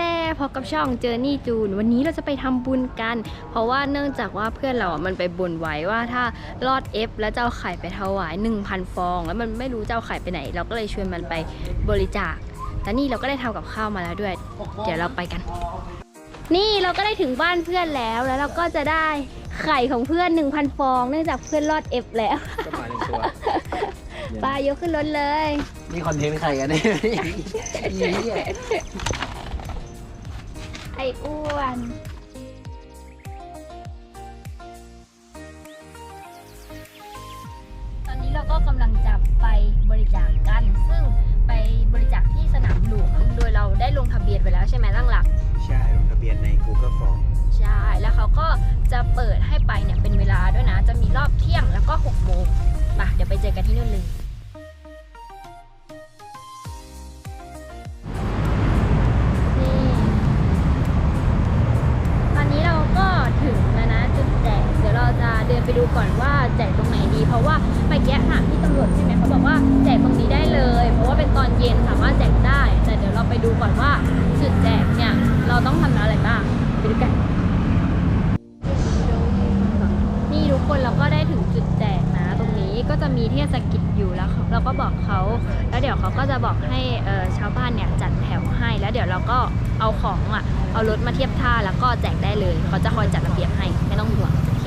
แล้วพบกับช่องเจอนี่จูน วันนี้เราจะไปทำบุญกัน เพราะว่าเนื่องจากว่าเพื่อนเราอะมันไปบนไว้ว่าถ้ารอดเอฟแล้วจะเอาไข่ไปถวาย 1,000 ฟอง แล้วมันไม่รู้จะเอาไข่ไปไหน เราก็เลยชวนมันไปบริจาคและนี่เราก็ได้ทำกับข้าวมาแล้วด้วย เดี๋ยวเราไปกัน นี่เราก็ได้ถึงบ้านเพื่อนแล้วแล้วเราก็จะได้ไข่ของเพื่อน 1,000 ฟอง เนื่องจากเพื่อนรอดเอฟแล้วก็มาหนึ่งตัวปลายกขึ้นรถเลย นี่คอนเทนต์ใครกันเนี่ยอีเนี่ย ไอ้อ้วนตอนนี้เราก็กำลังจะไปบริจาคกัน ซึ่งไปบริจาคที่สนามหลวงโดยเราได้ลงทะเบียนไปแล้วใช่ไหมร่างหลัก ใช่ลงทะเบียนใน Google Form ใช่ แล้วเขาก็จะเปิดให้ไปเนี่ยเป็นเวลาด้วยนะ จะมีรอบเที่ยงแล้วก็6โมงมาเดี๋ยวไปเจอกันที่นู่นเลย ก่อนว่าแจกตรงไหนดี เพราะว่าเมื่อกี้ถามที่ตำรวจใช่ไหมเขาบอกว่าแจกตรงนี้ได้เลย เพราะว่าเป็นตอนเย็นสามารถแจกได้ แต่เดี๋ยวเราไปดูก่อนว่าจุดแจกเนี่ยเราต้องทำอะไรบ้างไปดูกัน นี่ทุกคนเราก็ได้ถึงจุดแจกนะ ตรงนี้ก็จะมีเทศกิจอยู่แล้วเราก็บอกเขา แล้วเดี๋ยวเขาก็จะบอกให้ชาวบ้านเนี่ยจัดแถวให้แล้วเดี๋ยวเราก็เอาของอะเอารถมาเทียบท่าแล้วก็แจกได้เลย เขาจะคอยจัดระเบียบให้ไม่ต้องห่วงโอเค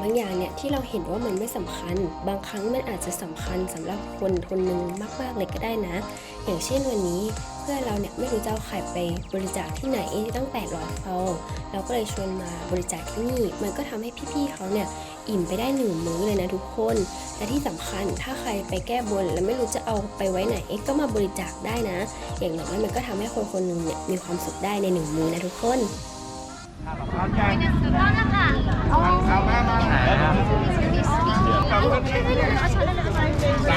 บางอย่างเนี่ยที่เราเห็นว่ามันไม่สำคัญ บางครั้งมันอาจจะสำคัญสำหรับคนคนหนึ่งมากๆเลยก็ได้นะ อย่างเช่นวันนี้เพื่อเราเนี่ยไม่รู้จะเอาไข่ไปบริจาคที่ไหนตั้ง800ฟองเราก็เลยชวนมาบริจาคที่นี่ มันก็ทำให้พี่ๆเขาเนี่ยอิ่มไปได้หนึ่งมื้อเลยนะทุกคน และที่สำคัญถ้าใครไปแก้บนแล้วไม่รู้จะเอาไปไว้ไหนก็มาบริจาคได้นะ อย่างน้อยมันก็ทำให้คนคนหนึ่งเนี่ยมีความสุขได้ในหนึ่งมื้อนะทุกคน ส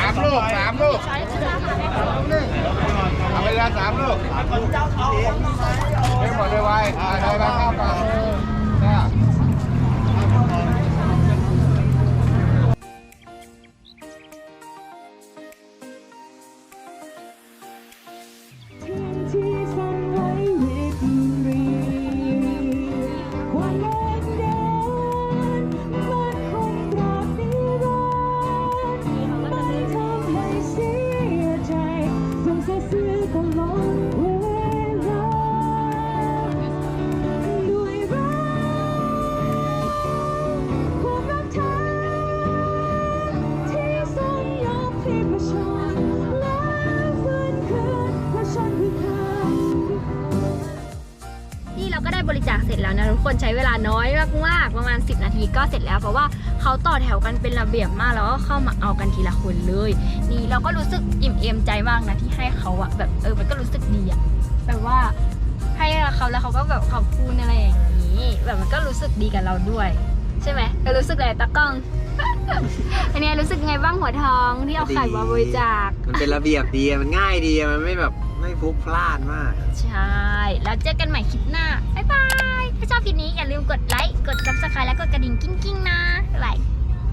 ามลูกสามลูกเอาเวลาสามลูกให้หมดเลยไว้ได้บ้างข้าว นะทุกคนใช้เวลาน้อยมากๆประมาณ 10 นาทีก็เสร็จแล้ว เพราะว่าเขาต่อแถวกันเป็นระเบียบมากแล้วก็เข้ามาเอากันทีละคนเลย นี่เราก็รู้สึกอิ่มเอมใจมากนะที่ให้เขาอะแบบเออมันก็รู้สึกดีอะแบบว่าให้เขาแล้วเขาก็แบบขอบคุณอะไรอย่างนี้ แบบมันก็รู้สึกดีกับเราด้วย ใช่ไหมเออรู้สึกอะไรตากล้องอันนี้รู้สึกไงบ้างหัวทองที่เอาไข่มาบริจาค มันเป็นระเบียบดี มันง่ายดี มันไม่แบบ ไม่พลุกพลาดมาก ใช่ แล้วเจอกันใหม่คลิปหน้า บ๊ายบาย ถ้าชอบคลิปนี้อย่าลืมกดไลค์ กด subscribe แล้วกดกระดิ่งกิ้งๆนะบ๊ายบาย